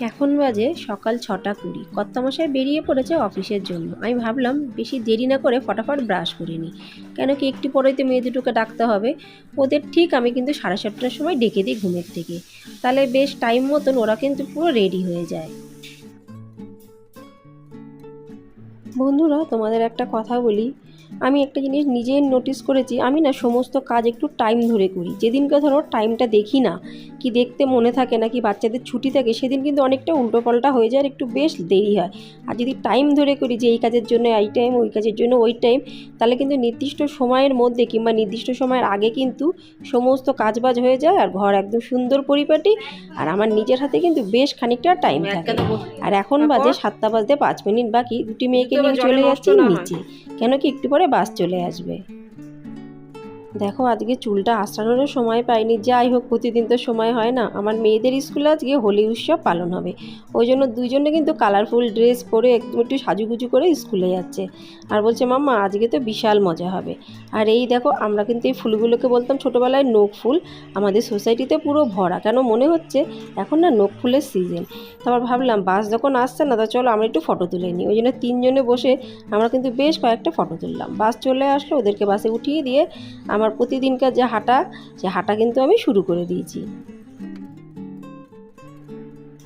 এখন বাজে সকাল ছটা কুড়ি। কর্তামশাই বেরিয়ে পড়েছে অফিসের জন্য। আমি ভাবলাম, বেশি দেরি না করে ফটাফট ব্রাশ করে নিই। কেন কি একটু পরেই তো মেয়ে দুটোকে ডাকতে হবে। ওদের ঠিক আমি কিন্তু সাড়ে সাতটার সময় ডেকে দিই ঘুমের থেকে তাহলে বেশ টাইম মতন ওরা কিন্তু পুরো রেডি হয়ে যায়। বন্ধুরা, তোমাদের একটা কথা বলি। আমি একটা জিনিস নিজে নোটিস করেছি আমি না সমস্ত কাজ একটু টাইম ধরে করি। যেদিনকে ধরো টাইমটা দেখি না কি দেখতে মনে থাকে না কি বাচ্চাদের ছুটি থাকে সেদিন কিন্তু অনেকটা উল্টো পাল্টা হয়ে যায় আর একটু বেশ দেরি হয়। আর যদি টাইম ধরে করি যে এই কাজের জন্য এই টাইম ওই কাজের জন্য ওই টাইম তাহলে কিন্তু নির্দিষ্ট সময়ের মধ্যে কিংবা নির্দিষ্ট সময়ের আগে কিন্তু সমস্ত কাজবাজ হয়ে যায় আর ঘর একদম সুন্দর পরিপাটি আর আমার নিজের হাতে কিন্তু বেশ খানিকটা টাইম থাকে। আর এখন বাজে সাতটা বাজতে পাঁচ মিনিট বাকি দুটি মেয়েকে নিয়ে চলে যাচ্ছি নিচে। কেন কি একটু পরে বাস চলে আসবে। দেখো, আজকে চুলটা আসানোরও সময় পাইনি। যাই হোক, প্রতিদিন তো সময় হয় না। আমার মেয়েদের স্কুলে আজকে হোলি উৎসব পালন হবে। ওই জন্য দুইজনে কিন্তু কালারফুল ড্রেস পরে একদম একটু সাজুগুজু করে স্কুলে যাচ্ছে। আর বলছে, মাম্মা, আজকে তো বিশাল মজা হবে। আর এই দেখো, আমরা কিন্তু এই ফুলগুলোকে বলতাম ছোটোবেলায় নোক ফুল। আমাদের সোসাইটিতে পুরো ভরা। কেন মনে হচ্ছে, এখন না নোক ফুলের সিজন তারপর ভাবলাম, বাস যখন আসছে না, তা চলো আমরা একটু ফটো তুলে নিই। ওই জন্য তিনজনে বসে আমরা কিন্তু বেশ কয়েকটা ফটো তুললাম। বাস চলে আসলো, ওদেরকে বাসে উঠিয়ে দিয়ে আমার প্রতিদিনকার যে হাঁটা সে হাঁটা কিন্তু আমি শুরু করে দিয়েছি।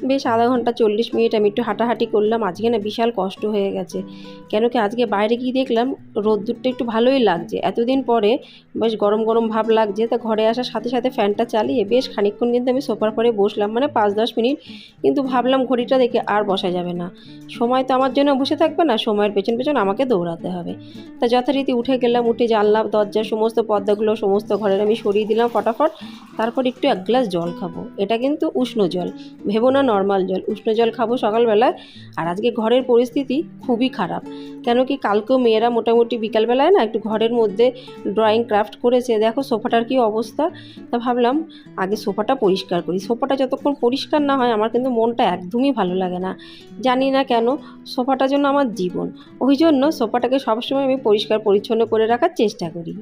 বেশ আধা ঘণ্টা চল্লিশ মিনিট আমি একটু হাঁটাহাঁটি করলাম। আজকে না বিশাল কষ্ট হয়ে গেছে। কেন কি আজকে বাইরে গিয়ে দেখলাম রোদ্দুরটা একটু ভালোই লাগছে। এতদিন পরে বেশ গরম গরম ভাব লাগছে। তা ঘরে আসার সাথে সাথে ফ্যানটা চালিয়ে বেশ খানিকক্ষণ কিন্তু আমি সোফার পরে বসলাম। মানে পাঁচ দশ মিনিট কিন্তু ভাবলাম ঘড়িটা দেখে আর বসা যাবে না। সময় তো আমার জন্য বসে থাকবে না, সময়ের পেছন পেছন আমাকে দৌড়াতে হবে। তা যথারীতি উঠে গেলাম, উঠে জানলাম দরজার সমস্ত পর্দাগুলো, সমস্ত ঘরের আমি সরিয়ে দিলাম ফটাফট। তারপর একটু এক গ্লাস জল খাব। এটা কিন্তু উষ্ণ জল। ভেবো না নর্মাল জল, উষ্ণ জল খাব সকালবেলায়। আর আজকে ঘরের পরিস্থিতি খুবই খারাপ। কেন কি কালকেও মেয়েরা মোটামুটি বিকালবেলায় না একটু ঘরের মধ্যে ড্রয়িং ক্রাফট করেছে। দেখো সোফাটার কি অবস্থা। তা ভাবলাম আগে সোফাটা পরিষ্কার করি। সোফাটা যতক্ষণ পরিষ্কার না হয় আমার কিন্তু মনটা একদমই ভালো লাগে না। জানি না কেন সোফাটার জন্য আমার জীবন। ওই জন্য সোফাটাকে সবসময় আমি পরিষ্কার পরিচ্ছন্ন করে রাখার চেষ্টা করি।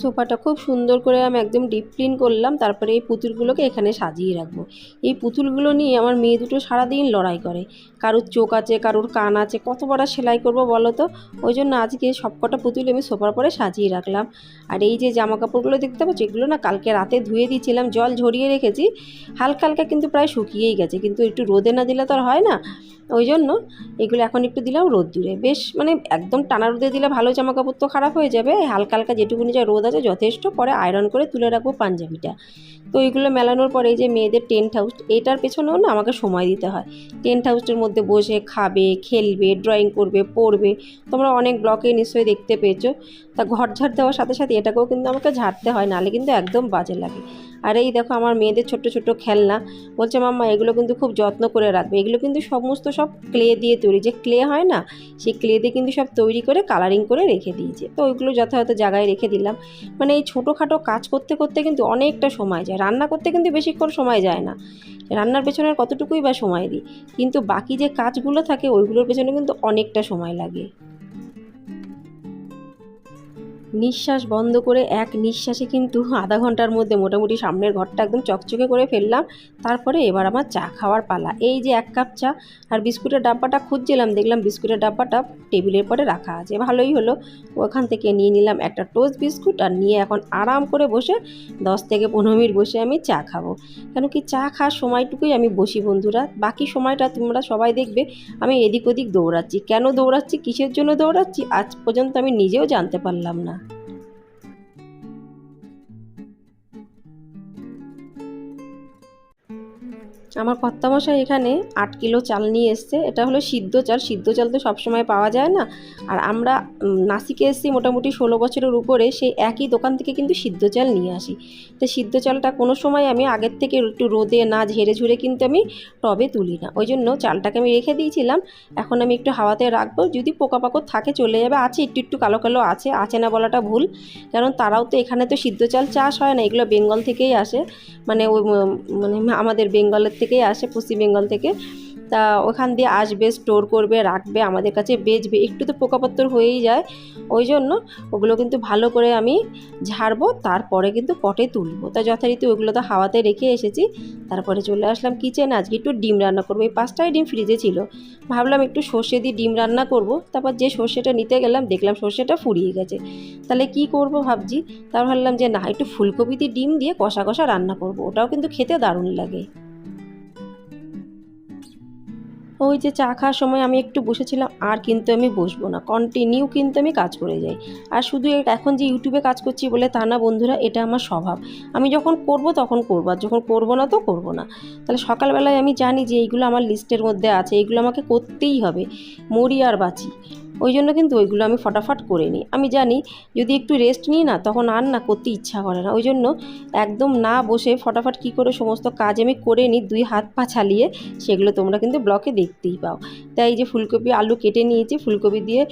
সোফাটা খুব সুন্দর করে আমি একদম ডিপ ক্লিন করলাম, তারপরে এই পুতুলগুলোকে এখানে সাজিয়ে রাখব। এই পুতুলগুলো নিয়ে আমার মেয়ে দুটো সারাদিন লড়াই করে। কারোর চোখ আছে, কারোর কান আছে, কত বড় সেলাই করব বলো তো? ওই জন্য আজকে সবকটা পুতুল আমি সোফার পরে সাজিয়ে রাখলাম। আর এই যে জামা কাপড়গুলো দেখতে পাচ্ছ, এগুলো না কালকে রাতে ধুয়ে দিয়েছিলাম, জল ঝরিয়ে রেখেছি। হালকা হালকা কিন্তু প্রায় শুকিয়েই গেছে, কিন্তু একটু রোদে না দিলে তো আর হয় না। ওই জন্য এগুলো এখন একটু দিলাম রোদ দূরে বেশ মানে একদম টানা রোদে দিলে ভালো জামা কাপড় তো খারাপ হয়ে যাবে। হালকা হালকা যেটুকুনি যা রোদ আছে যথেষ্ট। পরে আয়রন করে তুলে রাখব পাঞ্জাবিটা। তো এইগুলো মেলানোর পরে এই যে মেয়েদের টেন্ট হাউস এটার পেছনেও না আমাকে সময় দিতে হয়। টেন্ট হাউসের মধ্যে বসে খাবে, খেলবে ড্রয়িং করবে, পড়বে। তোমরা অনেক ব্লকে নিশ্চয়ই দেখতে পেয়েছ। তা ঘর ঝাড় দেওয়ার সাথে সাথে এটাকেও কিন্তু আমাকে ঝাড়তে হয়, নাহলে কিন্তু একদম বাজে লাগে। আর এই দেখো আমার মেয়েদের ছোট্ট ছোট্ট খেলনা। বলছে, মাম্মা, এগুলো কিন্তু খুব যত্ন করে রাখবে। এগুলো কিন্তু সমস্ত সব ক্লে দিয়ে তৈরি। যে ক্লে হয় না, সেই ক্লে দিয়ে কিন্তু সব তৈরি করে কালারিং করে রেখে দিয়েছে। তো ওইগুলো যথাযথ জায়গায় রেখে দিলাম। মানে এই ছোটোখাটো কাজ করতে করতে কিন্তু অনেকটা সময় যায়। রান্না করতে কিন্তু বেশিক্ষণ সময় যায় না। রান্নার পেছনে কতটুকুই বা সময় দিই? কিন্তু বাকি যে কাজগুলো থাকে, ওইগুলোর পেছনে কিন্তু অনেকটা সময় লাগে। নিঃশ্বাস বন্ধ করে এক নিঃশ্বাসে কিন্তু আধা ঘণ্টার মধ্যে মোটামুটি সামনের ঘরটা একদম চকচকে করে ফেললাম। তারপরে এবার আমার চা খাওয়ার পালা। এই যে এক কাপ চা আর বিস্কুটের ডাব্বাটা খুঁজছিলাম, দেখলাম বিস্কুটের ডাব্বাটা টেবিলের পরে রাখা আছে। ভালোই হলো। ওখান থেকে নিয়ে নিলাম একটা টোস্ট বিস্কুট আর নিয়ে এখন আরাম করে বসে দশ থেকে পনেরো মিনিট বসে আমি চা খাব। কেন কি চা খাওয়ার সময়টুকুই আমি বসি বন্ধুরা। বাকি সময়টা তোমরা সবাই দেখবে। আমি এদিক ওদিক দৌড়াচ্ছি। কেন দৌড়াচ্ছি? কিসের জন্য দৌড়াচ্ছি? আজ পর্যন্ত আমি নিজেও জানতে পারলাম না। আমার কর্তামশাই এখানে আট কিলো চাল নিয়ে এসছে। এটা হলো সিদ্ধ চাল। সিদ্ধ চাল তো সবসময় পাওয়া যায় না। আর আমরা নাসিকে এসেছি মোটামুটি ষোলো বছরের উপরে। সেই একই দোকান থেকে কিন্তু সিদ্ধ চাল নিয়ে আসি। তো সিদ্ধ চালটা কোনো সময় আমি আগের থেকে একটু রোদে না, ঝেড়ে ঝুড়ে কিন্তু আমি টবে তুলি না। ওই জন্য চালটাকে আমি রেখে দিয়েছিলাম। এখন আমি একটু হাওয়াতে রাখব। যদি পোকা পাকড় থাকে, চলে যাবে। আছে, একটু একটু কালো কালো আছে। আছে না বলাটা ভুল। কারণ তারাও তো এখানে তো সিদ্ধ চাল চাষ হয় না। এগুলো বেঙ্গল থেকেই আসে। মানে মানে আমাদের বেঙ্গলের থেকেই আসে পশ্চিম বেঙ্গল থেকে। তা ওখান দিয়ে আসবে স্টোর করবে, রাখবে, আমাদের কাছে বেচবে। একটু তো পোকাপত্তর হয়েই যায়। ওই জন্য ওগুলো কিন্তু ভালো করে আমি ঝাড়বো, তারপরে কিন্তু পটে তুলবো। তা যথারীতি ওগুলো তো হাওয়াতে রেখে এসেছি। তারপরে চলে আসলাম কিচেনে আজকে একটু ডিম রান্না করব। এই পাঁচটাই ডিম ফ্রিজে ছিল। ভাবলাম একটু সর্ষে দিয়ে ডিম রান্না করব। তারপর যে সর্ষেটা নিতে গেলাম, দেখলাম সর্ষেটা ফুরিয়ে গেছে। তাহলে কি করব ভাবছি? তার ভাবলাম যে না, একটু ফুলকপি দিয়ে ডিম দিয়ে কষা কষা রান্না করব। ওটাও কিন্তু খেতে দারুণ লাগে। ওই যে চা খাওয়ার সময় আমি একটু বসেছিলাম, আর কিন্তু আমি বসবো না। কন্টিনিউ কিন্তু আমি কাজ করে যাই। আর শুধু এখন যে ইউটিউবে কাজ করছি বলে তা না বন্ধুরা, এটা আমার স্বভাব। আমি যখন করব তখন করব, আর যখন করব না তো করব না। তাহলে সকালবেলায় আমি জানি যে এইগুলো আমার লিস্টের মধ্যে আছে, এইগুলো আমাকে করতেই হবে। মরি আর বাঁচি। ওই জন্য কিন্তু ওইগুলো আমি ফটাফট করে নিই। আমি জানি যদি একটু রেস্ট নিই না, তখন আর না করতে ইচ্ছা করে না। ওই জন্য একদম না বসে ফটাফট কী করে সমস্ত কাজ আমি করে নিই, দুই হাত পা ছালিয়ে সেগুলো তোমরা কিন্তু ব্লকে দেখতেই পাও। তাই এই যে ফুলকপি আলু কেটে নিয়েছি, ফুলকপি দিয়ে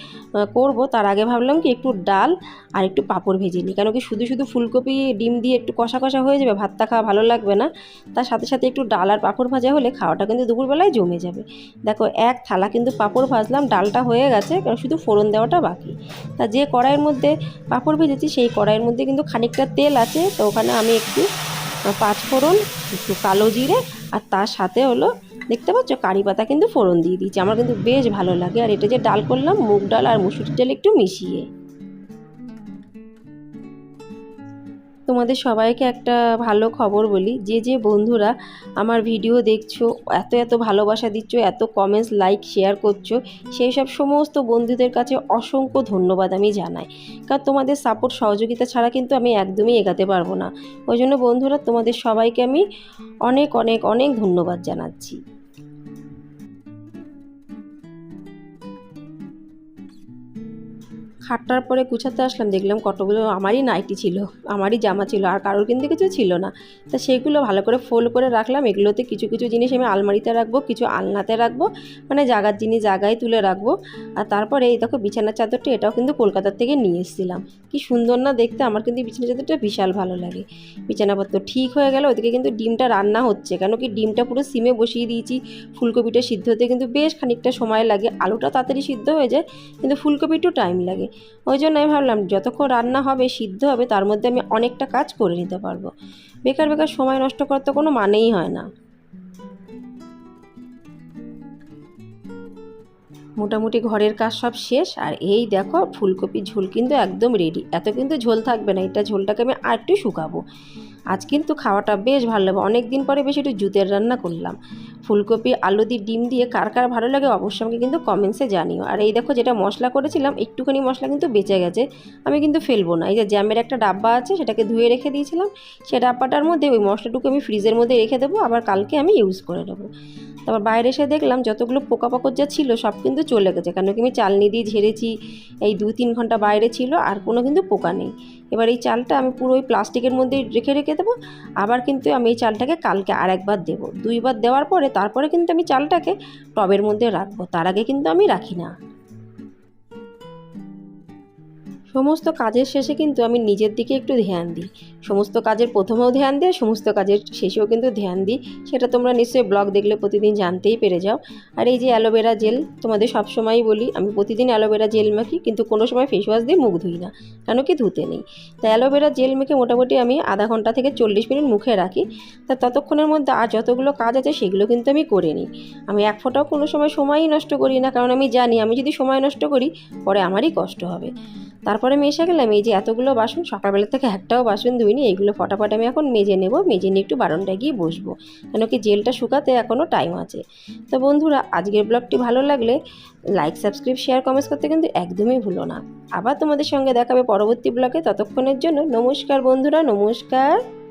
করব। তার আগে ভাবলাম কি একটু ডাল আর একটু পাঁপড় ভেজে নিই। কেন কি শুধু শুধু ফুলকপি, ডিম দিয়ে একটু কষা কষা হয়ে যাবে, ভাতটা খাওয়া ভালো লাগবে না। তার সাথে সাথে একটু ডাল আর পাঁপড় ভাজা হলে খাওয়াটা কিন্তু দুপুরবেলায় জমে যাবে। দেখো, এক থালা কিন্তু পাঁপড় ভাজলাম, ডালটা হয়ে গেছে। শুধু ফোড়ন দেওয়াটা বাকি। তা যে কড়াইয়ের মধ্যে পাঁপড় ভেজেছি, সেই কড়াইয়ের মধ্যে কিন্তু খানিকটা তেল আছে, তো ওখানে আমি একটু পাঁচফোড়ন পাঁচ ফোড়ন, একটু কালো জিরে, আর তার সাথে হলো, দেখতে পাচ্ছ কারি পাতা কিন্তু ফোড়ন দিয়ে দিয়েছি। আমার কিন্তু বেশ ভালো লাগে। আর এটা যে ডাল করলাম, মুগ ডাল আর মুসুরির ডাল একটু মিশিয়ে। তোমাদের সবাইকে একটা ভালো খবর বলি। যে যে বন্ধুরা আমার ভিডিও দেখছ, এত এত ভালোবাসা দিচ্ছ, এত কমেন্টস লাইক শেয়ার করছ, সেই সব সমস্ত বন্ধুদের কাছে অসংখ্য ধন্যবাদ আমি জানাই। কারণ তোমাদের সাপোর্ট সহযোগিতা ছাড়া কিন্তু আমি একদমই এগাতে পারব না। ওই জন্য বন্ধুরা তোমাদের সবাইকে আমি অনেক অনেক অনেক ধন্যবাদ জানাচ্ছি। খাটটার পরে গুছাতে আসলাম, দেখলাম কতগুলো আমারই নাইটি ছিল, আমারই জামা ছিল, আর কারোর কিন্তু কিছু ছিল না। তা সেইগুলো ভালো করে ফোল্ড করে রাখলাম, এগুলোতে কিছু কিছু জিনিস আমি আলমারিতে রাখব, কিছু আলনাতে রাখব মানে জাগার জিনিস জায়গায় তুলে রাখব। আর তারপরে এই দেখো বিছানার চাদরটা, এটাও কিন্তু কলকাতার থেকে নিয়ে এসেছিলাম। কি সুন্দর না দেখতে, আমার কিন্তু বিছানার চাদরটা বিশাল ভালো লাগে। বিছানাপত্র ঠিক হয়ে গেল, ওদিকে কিন্তু ডিমটা রান্না হচ্ছে, কেন কি ডিমটা পুরো সিমে বসিয়ে দিয়েছি। ফুলকপিটা সিদ্ধ হতে কিন্তু বেশ খানিকটা সময় লাগে, আলুটা তাড়াতাড়ি সিদ্ধ হয়ে যায়, কিন্তু ফুলকপি একটু টাইম লাগে। ওই জন্য আমি ভাবলাম, যতক্ষণ রান্না হবে, সিদ্ধ হবে, তার মধ্যে আমি অনেকটা কাজ করে নিতে পারব। বেকার বেকার সময় নষ্ট করার তো কোনো মানেই হয় না। মোটামুটি ঘরের কাজ সব শেষ, আর এই দেখো ফুলকপির ঝোল কিন্তু একদম রেডি এত কিন্তু ঝোল থাকবে না, এটা ঝোলটাকে আমি আর একটু শুকাবো। আজ কিন্তু খাওয়াটা বেশ ভালো লাগবে অনেক দিন পরে বেশ একটু জুতের রান্না করলাম। ফুলকপি, আলু দিয়ে ডিম দিয়ে কার কার ভালো লাগে অবশ্যই আমাকে কিন্তু কমেন্টসে জানিও। আর এই দেখো যেটা মশলা করেছিলাম, একটুখানি মশলা কিন্তু বেঁচে গেছে, আমি কিন্তু ফেলব না। এই যে জ্যামের একটা ডাব্বা আছে, সেটাকে ধুয়ে রেখে দিয়েছিলাম, সে ডাব্বাটার মধ্যে ওই মশলাটুকু আমি ফ্রিজের মধ্যে রেখে দেবো, আবার কালকে আমি ইউজ করে নেব। তারপর বাইরে এসে দেখলাম যতগুলো পোকাপাকড় যা ছিল সব কিন্তু চলে গেছে। কেন কি আমি চালনি দিয়ে ঝেড়েছি, এই দু তিন ঘণ্টা বাইরে ছিল আর কোনো কিন্তু পোকা নেই। এবার এই চালটা আমি পুরো ওই প্লাস্টিকের মধ্যে রেখে রেখে দেবো। আবার কিন্তু আমি এই চালটাকে কালকে আর একবার দেবো। দুইবার দেওয়ার পরে তারপরে কিন্তু আমি চালটাকে টবের মধ্যে রাখব। তার আগে কিন্তু আমি রাখি না। সমস্ত কাজের শেষে কিন্তু আমি নিজের দিকে একটু ধ্যান দিই। সমস্ত কাজের প্রথমেও ধ্যান দিই সমস্ত কাজের শেষেও কিন্তু ধ্যান দিই। সেটা তোমরা নিশ্চয়ই ব্লগ দেখলে প্রতিদিন জানতেই পেরে যাও। আর এই যে অ্যালোভেরা জেল, তোমাদের সবসময়ই বলি, আমি প্রতিদিন অ্যালোভেরা জেল মাখি, কিন্তু কোনো সময় ফেস ওয়াশ দিয়ে মুখ ধুই না, কেন কি ধুতে নেই। তা অ্যালোভেরা জেল মেখে মোটামুটি আমি আধা ঘণ্টা থেকে চল্লিশ মিনিট মুখে রাখি। তা ততক্ষণের মধ্যে আর যতগুলো কাজ আছে সেগুলো কিন্তু আমি করে নিই। আমি এক ফোঁটাও কোনো সময় সময়ই নষ্ট করি না, কারণ আমি জানি আমি যদি সময় নষ্ট করি, পরে আমারই কষ্ট হবে। তারপরে আমি এসে গেলাম এই যে এতগুলো বাসন, সকালবেলা থেকে একটাও বাসন ধুইনি, এইগুলো ফটাফট আমি এখন মেজে নেব, মেজে নিয়ে একটু বারণটা গিয়ে বসবো, কেন কি জেলটা শুকাতে এখনও টাইম আছে। তো বন্ধুরা, আজকের ব্লগটি ভালো লাগলে লাইক সাবস্ক্রাইব শেয়ার কমেন্টস করতে কিন্তু একদমই ভুলো না। আবার তোমাদের সঙ্গে দেখাবে পরবর্তী ব্লগে ততক্ষণের জন্য নমস্কার বন্ধুরা, নমস্কার।